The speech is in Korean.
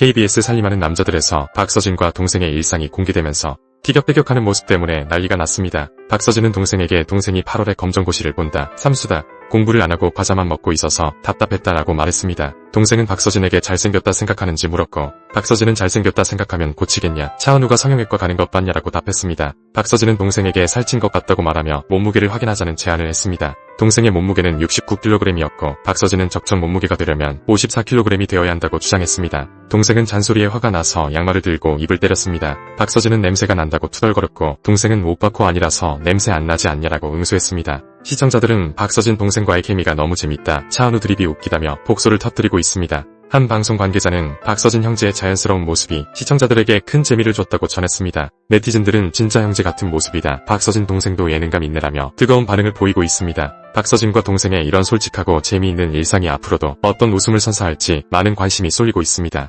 KBS 살림하는 남자들에서 박서진과 동생의 일상이 공개되면서 티격태격하는 모습 때문에 난리가 났습니다. 박서진은 동생에게 동생이 8월에 검정고시를 본다. 삼수다. 공부를 안 하고 과자만 먹고 있어서 답답했다라고 말했습니다. 동생은 박서진에게 잘생겼다 생각하는지 물었고 박서진은 잘생겼다 생각하면 고치겠냐 차은우가 성형외과 가는 것 봤냐라고 답했습니다. 박서진은 동생에게 살찐 것 같다고 말하며 몸무게를 확인하자는 제안을 했습니다. 동생의 몸무게는 69kg이었고 박서진은 적정 몸무게가 되려면 54kg이 되어야 한다고 주장했습니다. 동생은 잔소리에 화가 나서 양말을 들고 입을 때렸습니다. 박서진은 냄새가 난다고 투덜거렸고 동생은 오빠 코 아니라서 냄새 안 나지 않냐라고 응수했습니다. 시청자들은 박서진 동생과의 케미가 너무 재밌다. 차은우 드립이 웃기다며 복소를 터뜨리고 있습니다. 한 방송 관계자는 박서진 형제의 자연스러운 모습이 시청자들에게 큰 재미를 줬다고 전했습니다. 네티즌들은 진짜 형제 같은 모습이다. 박서진 동생도 예능감 있네라며 뜨거운 반응을 보이고 있습니다. 박서진과 동생의 이런 솔직하고 재미있는 일상이 앞으로도 어떤 웃음을 선사할지 많은 관심이 쏠리고 있습니다.